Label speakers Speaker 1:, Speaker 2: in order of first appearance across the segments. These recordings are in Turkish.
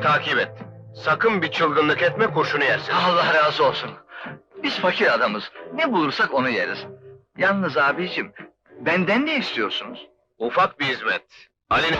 Speaker 1: takip et. Sakın bir çılgınlık etme kurşunu yersin.
Speaker 2: Allah razı olsun. Biz fakir adamız. Ne bulursak onu yeriz. Yalnız abicim, benden ne istiyorsunuz?
Speaker 1: Ufak bir hizmet. Ali'nin...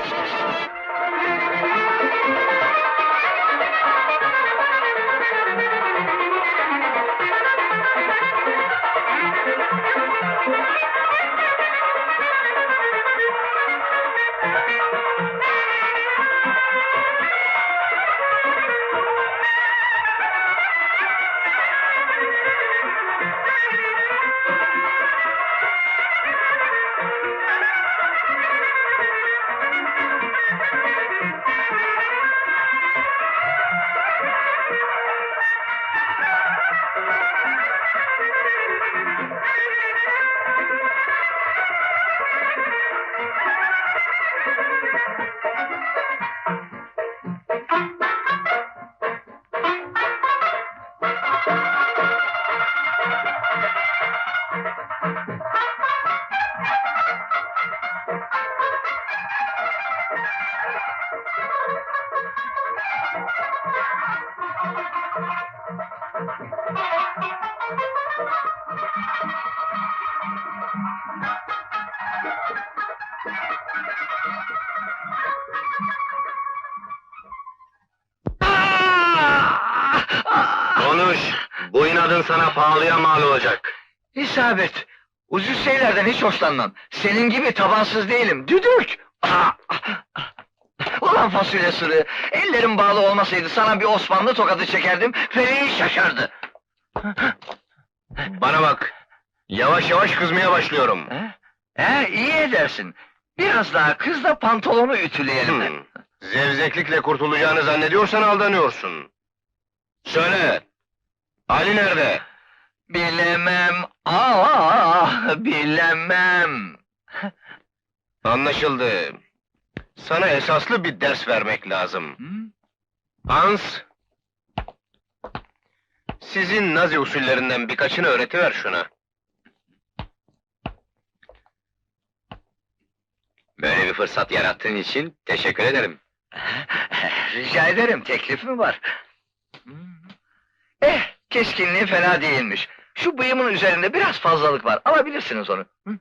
Speaker 1: Konuş. Bu inadın sana pahalıya mal olacak.
Speaker 2: İsabet. Ucuz şeylerden hiç hoşlanmam. Senin gibi tabansız değilim. Düdük! Ah! Ulan fasulye sırrı. Ellerim bağlı olmasaydı sana bir Osmanlı tokadı çekerdim. Feleği şaşardı.
Speaker 1: Bana bak. Yavaş yavaş kızmaya başlıyorum.
Speaker 2: He? He, iyi edersin. Biraz daha kız da pantolonu ütüleyelim.
Speaker 1: Hmm. Zevzeklikle kurtulacağını zannediyorsan aldanıyorsun. Söyle. Ali nerede?
Speaker 2: Bilemem. Aa, bilemem.
Speaker 1: Anlaşıldı. Sana esaslı bir ders vermek lazım.
Speaker 2: Hı?
Speaker 1: Hans, sizin Nazi usullerinden birkaçını öğretiver şuna. Böyle bir fırsat yarattığın için teşekkür ederim.
Speaker 2: Rica ederim, teklif mi var? Eh, keskinliği fena değilmiş. Şu bıyımın üzerinde biraz fazlalık var, alabilirsiniz onu. Hı?